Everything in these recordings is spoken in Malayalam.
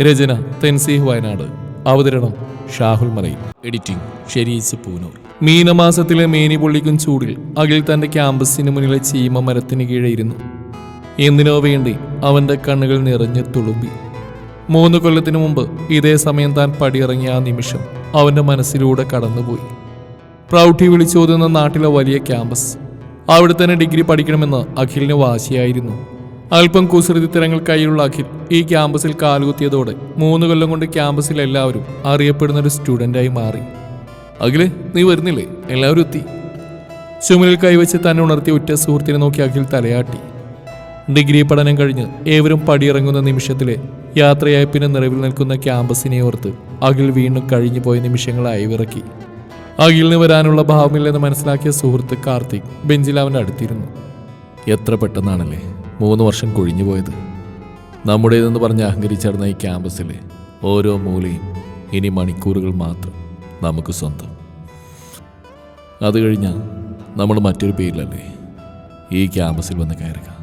രചന തെൻസീഹ് വയനാട്. അവതരണം ഷാഹുൽ മലയിൽ. എഡിറ്റിംഗ് ഷെരീസ് പൂനൂർ. മീനമാസത്തിലെ മേനി പൊള്ളിക്കും ചൂടിൽ അഖിൽ തന്റെ ക്യാമ്പസിന് മുന്നിലെ ചീമ മരത്തിന് കീഴെ ഇരുന്നു. എന്തിനോ വേണ്ടി അവന്റെ കണ്ണുകൾ നിറഞ്ഞ് തുളുമ്പി. മൂന്ന് കൊല്ലത്തിനു മുമ്പ് ഇതേ സമയം താൻ പടിയിറങ്ങിയ ആ നിമിഷം അവന്റെ മനസ്സിലൂടെ കടന്നുപോയി. പ്രൗഢി വിളിച്ചോതുന്ന നാട്ടിലെ വലിയ ക്യാമ്പസ്. അവിടെ തന്നെ ഡിഗ്രി പഠിക്കണമെന്ന് അഖിലിന് വാശിയായിരുന്നു. അല്പം കുസൃതിത്തരങ്ങൾക്കായുള്ള അഖിൽ ഈ ക്യാമ്പസിൽ കാലുകുത്തിയതോടെ മൂന്ന് കൊല്ലം കൊണ്ട് ക്യാമ്പസിൽ എല്ലാവരും അറിയപ്പെടുന്ന ഒരു സ്റ്റുഡന്റായി മാറി. അഖിൽ നീ വരുന്നില്ലേ? എല്ലാവരും എത്തി. ചുമലിൽ കൈവച്ച് തന്നെ ഉണർത്തിയ ഉറ്റ സുഹൃത്തിനെ നോക്കി അഖിൽ തലയാട്ടി. ഡിഗ്രി പഠനം കഴിഞ്ഞ് ഏവരും പടിയിറങ്ങുന്ന നിമിഷത്തിലെ യാത്രയയപ്പിന് നിറവിൽ നിൽക്കുന്ന ക്യാമ്പസിനെ ഓർത്ത് അഖിൽ വീണ്ടും കഴിഞ്ഞു പോയ നിമിഷങ്ങളായി വിറക്കി. അഖിലിന് വരാനുള്ള ഭാവമില്ലെന്ന് മനസ്സിലാക്കിയ സുഹൃത്ത് കാർത്തിക് ബെഞ്ചിൽ അവന്റെ അടുത്തിരുന്നു. എത്ര പെട്ടെന്നാണല്ലേ? മൂന്ന് വർഷം കൊഴിഞ്ഞു പോയത്. നമ്മുടേതെന്ന് പറഞ്ഞ് അഹങ്കരിച്ചടന്ന ഈ ക്യാമ്പസിലെ ഓരോ മൂലയും ഇനി മണിക്കൂറുകൾ മാത്രം നമുക്ക് സ്വന്തം. അത് കഴിഞ്ഞാൽ നമ്മൾ മറ്റൊരു പേരിലല്ലേ ഈ ക്യാമ്പസിൽ വന്ന് കയറുക.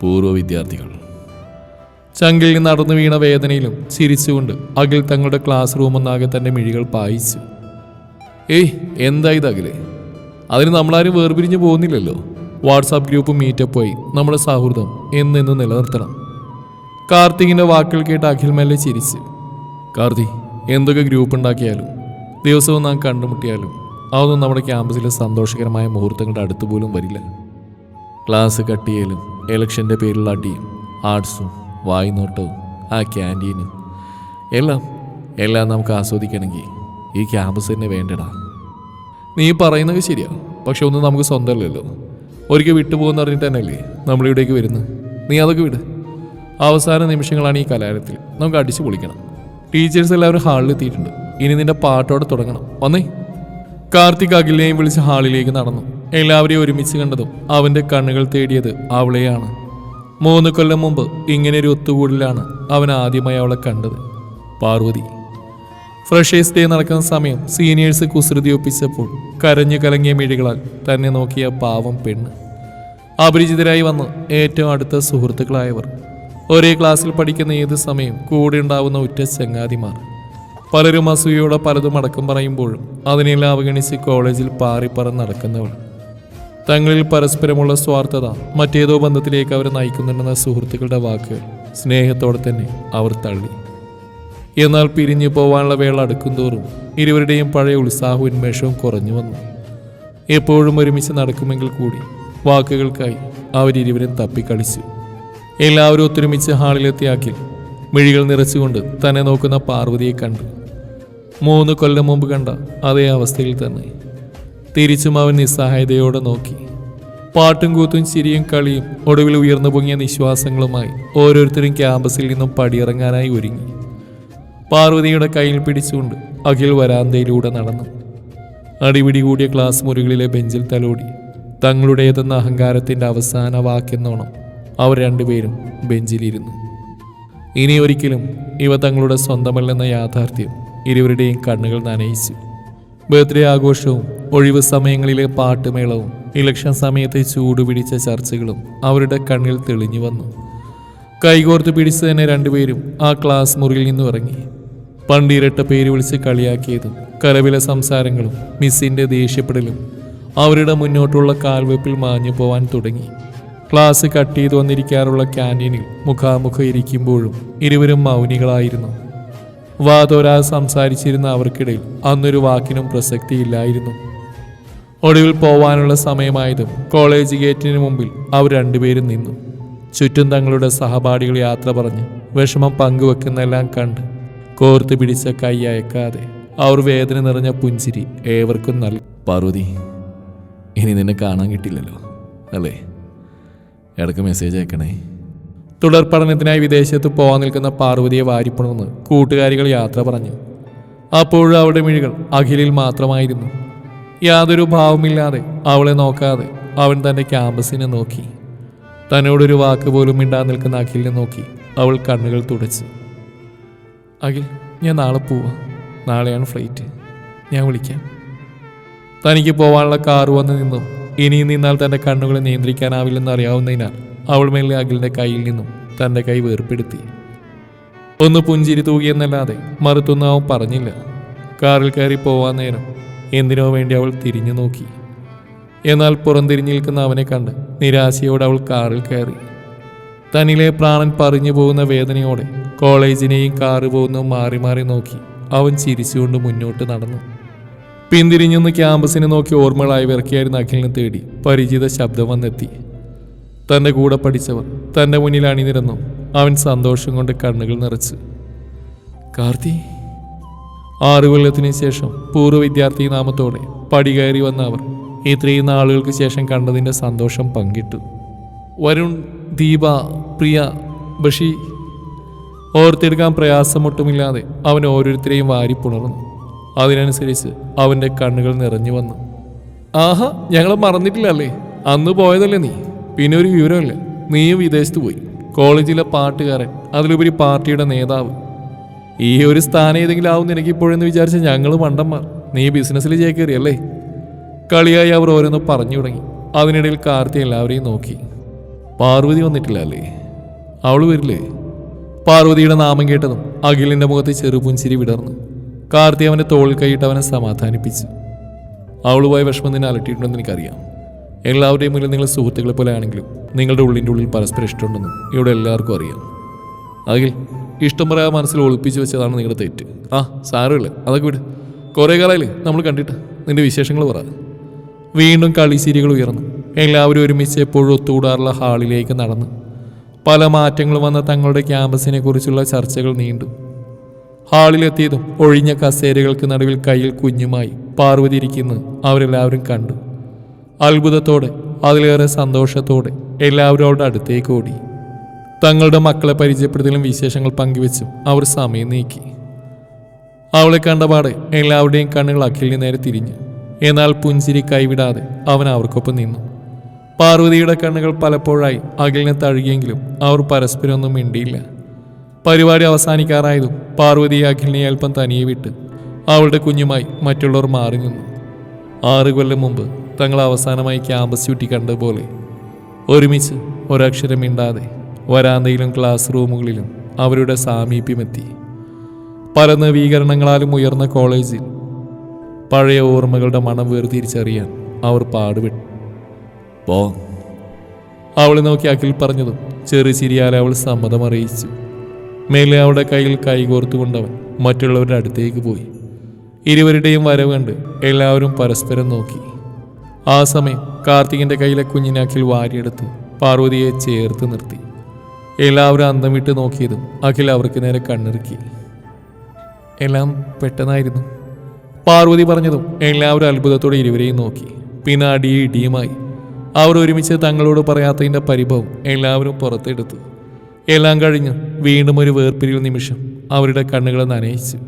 പൂർവ വിദ്യാർത്ഥികൾ. ചങ്കിൽ നടന്നു വീണ വേദനയിലും ചിരിച്ചുകൊണ്ട് അഖിൽ തങ്ങളുടെ ക്ലാസ് റൂമെന്നാകെ തന്റെ മിഴികൾ പായിച്ചു. ഏയ് എന്താ ഇത് അഖിലേ അതിന് നമ്മളാരും വേർപിരിഞ്ഞു പോകുന്നില്ലല്ലോ? വാട്സാപ്പ് ഗ്രൂപ്പ് മീറ്റപ്പ് ആയി നമ്മുടെ സൗഹൃദം എന്നെന്ന് നിലനിർത്തണം. കാർത്തികിന്റെ വാക്കുകൾ കേട്ട് അഖിൽ മെല്ലെ ചിരിച്ച്. കാർത്തി എന്തൊക്കെ ഗ്രൂപ്പ് ഉണ്ടാക്കിയാലും ദിവസവും നാം കണ്ടുമുട്ടിയാലും അതൊന്നും നമ്മുടെ ക്യാമ്പസിലെ സന്തോഷകരമായ മുഹൂർത്തങ്ങളുടെ അടുത്ത് പോലും വരില്ല. ക്ലാസ് കട്ട് ചെയ്യലും ഇലക്ഷന്റെ പേരിലുള്ള അടിയും ആർട്സും വായ്നോട്ടവും ആ ക്യാന്റീനും എല്ലാം എല്ലാം നമുക്ക് ആസ്വദിക്കണമെങ്കിൽ ഈ ക്യാമ്പസ് തന്നെ വേണ്ടടാ. നീ പറയുന്നത് ശരിയാ പക്ഷെ ഒന്നും നമുക്ക് സ്വന്തമല്ലല്ലോ. ഒരിക്കൽ വിട്ടുപോകുന്ന അറിഞ്ഞിട്ട് തന്നെയല്ലേ നമ്മളിവിടേക്ക് വരുന്നത്? നീ അതൊക്കെ വിട്. അവസാന നിമിഷങ്ങളാണ് ഈ കലാലയത്തിൽ. നമുക്ക് അടിച്ചു പൊളിക്കണം. ടീച്ചേഴ്സ് എല്ലാവരും ഹാളിലെത്തിയിട്ടുണ്ട് ഇനി നിന്റെ പാട്ടോടെ തുടങ്ങണം. വന്നേ. കാർത്തിക് അഖിലിനെയും വിളിച്ച് ഹാളിലേക്ക് നടന്നു. എല്ലാവരെയും ഒരുമിച്ച് കണ്ടതും അവന്റെ കണ്ണുകൾ തേടിയത് അവളെയാണ്. മൂന്ന് കൊല്ലം മുമ്പ് ഇങ്ങനെ ഒരു ഒത്തുകൂടലാണ് അവൻ ആദ്യമായി അവളെ കണ്ടത്. പാർവതി. ഫ്രഷേഴ്സ് ഡേ നടക്കുന്ന സമയം സീനിയേഴ്സ് കുസൃതി ഒപ്പിച്ചപ്പോൾ കരഞ്ഞു കലങ്ങിയ മിഴികളാൽ തന്നെ നോക്കിയ പാവം പെണ്ണ്. അപരിചിതരായി വന്ന് ഏറ്റവും അടുത്ത സുഹൃത്തുക്കളായവർ. ഒരേ ക്ലാസ്സിൽ പഠിക്കുന്ന ഏത് സമയം കൂടെ ഉണ്ടാവുന്ന ഉറ്റ ചങ്ങാതിമാർ. പലരും അസൂയോടെ പലതും അടക്കം പറയുമ്പോഴും അതിനെല്ലാം അവഗണിച്ച് കോളേജിൽ പാറിപ്പറന്ന് നടക്കുന്നവൾ തങ്ങളിൽ പരസ്പരമുള്ള സ്വാർത്ഥത മറ്റേതോ ബന്ധത്തിലേക്ക് അവരെ നയിക്കുന്നുണ്ടെന്ന സുഹൃത്തുക്കളുടെ വാക്കുകൾ സ്നേഹത്തോടെ തന്നെ അവർ തള്ളി. എന്നാൽ പിരിഞ്ഞു പോവാനുള്ള വേള അടുക്കുംതോറും ഇരുവരുടെയും പഴയ ഉത്സാഹവും ഉന്മേഷവും കുറഞ്ഞു വന്നു. എപ്പോഴും ഒരുമിച്ച് നടക്കുമെങ്കിൽ കൂടി വാക്കുകൾക്കായി അവരിരുവരും തപ്പിക്കളിച്ചു. എല്ലാവരും ഒത്തൊരുമിച്ച് ഹാളിലെത്തിയാക്കിൽ മിഴികൾ നിറച്ചുകൊണ്ട് തന്നെ നോക്കുന്ന പാർവതിയെ കണ്ടു. മൂന്ന് കൊല്ലം മുമ്പ് കണ്ട അതേ അവസ്ഥയിൽ തന്നെ തിരിച്ചും അവൻ നിസ്സഹായതയോടെ നോക്കി. പാട്ടും കൂത്തും ചിരിയും കളിയും ഒടുവിൽ ഉയർന്നു പൊങ്ങിയ നിശ്വാസങ്ങളുമായി ഓരോരുത്തരും ക്യാമ്പസിൽ നിന്നും പടിയിറങ്ങാനായി ഒരുങ്ങി. പാർവതിയുടെ കയ്യിൽ പിടിച്ചുകൊണ്ട് അഖിൽ വരാന്തയിലൂടെ നടന്നു. അടിപിടി കൂടിയ ക്ലാസ് മുറികളിലെ ബെഞ്ചിൽ തലോടി. തങ്ങളുടേതെന്ന അഹങ്കാരത്തിന്റെ അവസാന വാക്കെന്നോണം അവർ രണ്ടുപേരും ബെഞ്ചിലിരുന്നു. ഇനി ഒരിക്കലും ഇവ തങ്ങളുടെ സ്വന്തമല്ലെന്ന യാഥാർത്ഥ്യം ഇരുവരുടെയും കണ്ണുകൾ നനയിച്ചു. ബർത്ത്ഡേ ആഘോഷവും ഒഴിവ് സമയങ്ങളിലെ പാട്ടുമേളവും ഇലക്ഷൻ സമയത്തെ ചൂടുപിടിച്ച ചർച്ചകളും അവരുടെ കണ്ണിൽ തെളിഞ്ഞു വന്നു. കൈകോർത്ത് പിടിച്ച് തന്നെ രണ്ടുപേരും ആ ക്ലാസ് മുറിയിൽ നിന്നും ഇറങ്ങി. പണ്ട് ഇരട്ട പേര് വിളിച്ച് കളിയാക്കിയതും കലവിലെ സംസാരങ്ങളും മിസ്സിന്റെ ദേഷ്യപ്പെടലും അവരുടെ മുന്നോട്ടുള്ള കാൽവെപ്പിൽ മാഞ്ഞു പോവാൻ തുടങ്ങി. ക്ലാസ് കട്ട് ചെയ്തു വന്നിരിക്കാറുള്ള ക്യാന്റീനിൽ മുഖാമുഖം ഇരിക്കുമ്പോഴും ഇരുവരും മൗനികളായിരുന്നു. വാതോരാ സംസാരിച്ചിരുന്ന അവർക്കിടയിൽ അന്നൊരു വാക്കിനും പ്രസക്തിയില്ലായിരുന്നു. ഒടുവിൽ പോവാനുള്ള സമയമായതും കോളേജ് ഗേറ്റിന് മുമ്പിൽ അവർ രണ്ടുപേരും നിന്നു. ചുറ്റും തങ്ങളുടെ സഹപാഠികൾ യാത്ര പറഞ്ഞ് വിഷമം പങ്കുവെക്കുന്നെല്ലാം കണ്ട് കോർത്ത് പിടിച്ച കൈ അയക്കാതെ അവർ വേദന നിറഞ്ഞ പുഞ്ചിരി ഏവർക്കും നൽകി പാർവതി ഇനി നിന്നെ കാണാൻ കിട്ടില്ലല്ലോ അല്ലേ? ഇടയ്ക്ക് മെസ്സേജ് അയക്കണേ. തുടർ പഠനത്തിനായി വിദേശത്ത് പോകാൻ നിൽക്കുന്ന പാർവതിയെ വാരിപ്പണമെന്ന് കൂട്ടുകാരികൾ യാത്ര പറഞ്ഞു. അപ്പോഴും അവളുടെ മിഴികൾ അഖിലിൽ മാത്രമായിരുന്നു. യാതൊരു ഭാവമില്ലാതെ അവളെ നോക്കാതെ അവൻ തന്റെ ക്യാമ്പസിനെ നോക്കി. തന്നോടൊരു വാക്ക് പോലും മിണ്ടാൻ നിൽക്കുന്ന അഖിലിനെ നോക്കി അവൾ കണ്ണുകൾ തുടച്ചു. അഖിൽ ഞാൻ നാളെ പോവാം. നാളെയാണ് ഫ്ലൈറ്റ് ഞാൻ വിളിക്കാം. തനിക്ക് പോവാനുള്ള കാർ വന്ന് നിന്നു. ഇനിയും നിന്നാൽ തന്റെ കണ്ണുകളെ നിയന്ത്രിക്കാനാവില്ലെന്ന് അറിയാവുന്നതിനാൽ അവൾ മേലെ അഖിലിന്റെ കയ്യിൽ നിന്നും തന്റെ കൈ വേർപ്പെടുത്തി. ഒന്ന് പുഞ്ചിരി തൂകിയെന്നല്ലാതെ മറുത്തൊന്നും അവൻ പറഞ്ഞില്ല. കാറിൽ കയറി പോവാൻ നേരം എന്തിനോ വേണ്ടി അവൾ തിരിഞ്ഞു നോക്കി. എന്നാൽ പുറംതിരിഞ്ഞു നിൽക്കുന്ന അവനെ കണ്ട് നിരാശയോടെ അവൾ കാറിൽ കയറി. തന്നിലെ പ്രാണൻ പറഞ്ഞു പോകുന്ന വേദനയോടെ കോളേജിനെയും കാറ് പോകുന്നു മാറി മാറി നോക്കി. അവൻ ചിരിച്ചുകൊണ്ട് മുന്നോട്ട് നടന്നു. പിന്തിരിഞ്ഞൊന്ന് ക്യാമ്പസിനെ നോക്കി ഓർമ്മകളായി വിറക്കിയായിരുന്ന അഖിലിനെ തേടി പരിചിത ശബ്ദം വന്നെത്തി. തന്റെ കൂടെ പഠിച്ചവർ തന്റെ മുന്നിൽ അണിനിരന്നു. അവൻ സന്തോഷം കൊണ്ട് കണ്ണുകൾ നിറച്ച്. കാർത്തി. ആറു കൊല്ലത്തിന് ശേഷം പൂർവ വിദ്യാർത്ഥി നാമത്തോടെ പടി കയറി വന്ന അവർ ഇത്രയും നാളുകൾക്ക് ശേഷം കണ്ടതിന്റെ സന്തോഷം പങ്കിട്ടു. വരുൺ ദീപ പ്രിയ ബഷി ഓർത്തെടുക്കാൻ പ്രയാസമൊട്ടുമില്ലാതെ അവൻ ഓരോരുത്തരെയും വാരി പുണർന്നു അതിനനുസരിച്ച് അവന്റെ കണ്ണുകൾ നിറഞ്ഞു വന്നു. ആഹാ ഞങ്ങളെ മറന്നിട്ടില്ലല്ലേ? അന്ന് പോയതല്ലേ നീ? പിന്നെ ഒരു വിവരമില്ല. നീയും വിദേശത്ത് പോയി. കോളേജിലെ പാട്ടുകാരൻ അതിലുപരി പാർട്ടിയുടെ നേതാവ്. ഈ ഒരു സ്ഥാനം ഏതെങ്കിലും ആവും നിനക്ക് ഇപ്പോഴെന്ന് വിചാരിച്ച ഞങ്ങൾ മണ്ടന്മാർ. നീ ബിസിനസ്സിൽ ചേക്കേറിയല്ലേ? കളിയായി അവർ ഓരോന്ന് പറഞ്ഞു തുടങ്ങി. അതിനിടയിൽ കാർത്തി എല്ലാവരെയും നോക്കി. പാർവതി വന്നിട്ടില്ല അല്ലേ? അവൾ വരില്ലേ? പാർവതിയുടെ നാമം കേട്ടതും അഖിലിന്റെ മുഖത്ത് ചെറുപുഞ്ചിരി വിടർന്നു. കാർത്തി അവന്റെ തോളിൽ കൈയിട്ട് അവനെ സമാധാനിപ്പിച്ചു. അവളുമായി വിഷമം നിന്നെ അലട്ടിയിട്ടുണ്ടെന്ന് എനിക്കറിയാം. എല്ലാവരുടെയും മുന്നിൽ നിങ്ങൾ സുഹൃത്തുക്കളെ പോലെ ആണെങ്കിലും നിങ്ങളുടെ ഉള്ളിന്റെ ഉള്ളിൽ പരസ്പരം ഇഷ്ടമുണ്ടെന്നും ഇവിടെ എല്ലാവർക്കും അറിയാം. അഖിൽ ഇഷ്ടം പറയാൻ മനസ്സിൽ ഒളിപ്പിച്ച് വെച്ചതാണ് നിങ്ങളുടെ തെറ്റ്. ആ സാരമില്ല. അതൊക്കെ വിട്. കുറേ കാലമായില്ലേ നമ്മൾ കണ്ടിട്ട്? നിന്റെ വിശേഷങ്ങൾ പറ. വീണ്ടും കളിച്ചിരികൾ ഉയർന്നു. എല്ലാവരും ഒരുമിച്ച് എപ്പോഴും ഒത്തുകൂടാറുള്ള ഹാളിലേക്ക് നടന്നു പല മാറ്റങ്ങൾ വന്ന തങ്ങളുടെ ക്യാമ്പസിനെ കുറിച്ചുള്ള ചർച്ചകൾ നീണ്ടു. ഹാളിലെത്തിയതും ഒഴിഞ്ഞ കസേരകൾക്ക് നടുവിൽ കയ്യിൽ കുഞ്ഞുമായി പാർവതി ഇരിക്കുന്നു അവരെല്ലാവരും കണ്ടു. അത്ഭുതത്തോടെ അതിലേറെ സന്തോഷത്തോടെ എല്ലാവരും അവരുടെ അടുത്തേക്ക് ഓടി. തങ്ങളുടെ മക്കളെ പരിചയപ്പെടുത്തലും വിശേഷങ്ങൾ പങ്കുവെച്ചും അവർ സമയം നീക്കി. അവളെ കണ്ടപാടെ എല്ലാവരുടെയും കണ്ണുകൾ അഖിലിന് നേരെ തിരിഞ്ഞു. എന്നാൽ പുഞ്ചിരി കൈവിടാതെ അവൻ അവർക്കൊപ്പം നിന്നു. പാർവതിയുടെ കണ്ണുകൾ പലപ്പോഴായി അഖിലിനെ തഴുകിയെങ്കിലും അവർ പരസ്പരം ഒന്നും മിണ്ടിയില്ല. പരിപാടി അവസാനിക്കാറായതും പാർവതി അഖിലിനെ അല്പം തനിയെ വിട്ട് അവളുടെ കുഞ്ഞുമായി മറ്റുള്ളവർ മാറി നിന്നു. ആറ് കൊല്ലം മുമ്പ് തങ്ങൾ അവസാനമായി ക്യാമ്പസ് ചുറ്റി കണ്ടതുപോലെ ഒരുമിച്ച് ഒരക്ഷരം മിണ്ടാതെ വരാന്തയിലും ക്ലാസ് റൂമുകളിലും അവരുടെ സാമീപ്യമെത്തി. പല നവീകരണങ്ങളാലും ഉയർന്ന കോളേജിൽ പഴയ ഓർമ്മകളുടെ മണം വേർതിരിച്ചറിയാൻ അവർ പാടുപെട്ടു. പോ. അവളെ നോക്കി അഖിൽ പറഞ്ഞതും ചെറു ചിരിയാലെ അവൾ സമ്മതം അറിയിച്ചു. മേലെ അവളുടെ കയ്യിൽ കൈകോർത്തുകൊണ്ടവൻ മറ്റുള്ളവരുടെ അടുത്തേക്ക് പോയി. ഇരുവരുടെയും വരവ് കണ്ട് എല്ലാവരും പരസ്പരം നോക്കി. ആ സമയം കാർത്തികിന്റെ കയ്യിലെ കുഞ്ഞിനെ അഖിൽ വാരിയെടുത്ത് പാർവതിയെ ചേർത്ത് നിർത്തി. എല്ലാവരും അന്തം വിട്ട് നോക്കിയതും അഖിൽ അവർക്ക് നേരെ കണ്ണിറുക്കി. എല്ലാം പെട്ടെന്നായിരുന്നു. പാർവതി പറഞ്ഞതും എല്ലാവരും അത്ഭുതത്തോടെ ഇരുവരെയും നോക്കി. പിന്നെ അടിയും ഇടിയുമായി അവർ ഒരുമിച്ച് തങ്ങളോട് പറയാത്തതിന്റെ പരിഭവം എല്ലാവരും പുറത്തെടുത്തു. എല്ലാം കഴിഞ്ഞ് വീണ്ടും ഒരു വേർപിരിയൽ നിമിഷം അവരുടെ കണ്ണുകളെ നനയിച്ചു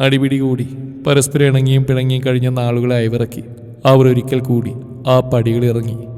അടിപിടി കൂടി പരസ്പരം ഇണങ്ങിയും പിണങ്ങിയും കഴിഞ്ഞ നാളുകളെ അയവിറക്കി അവർ ഒരിക്കൽ കൂടി ആ പടികളിറങ്ങി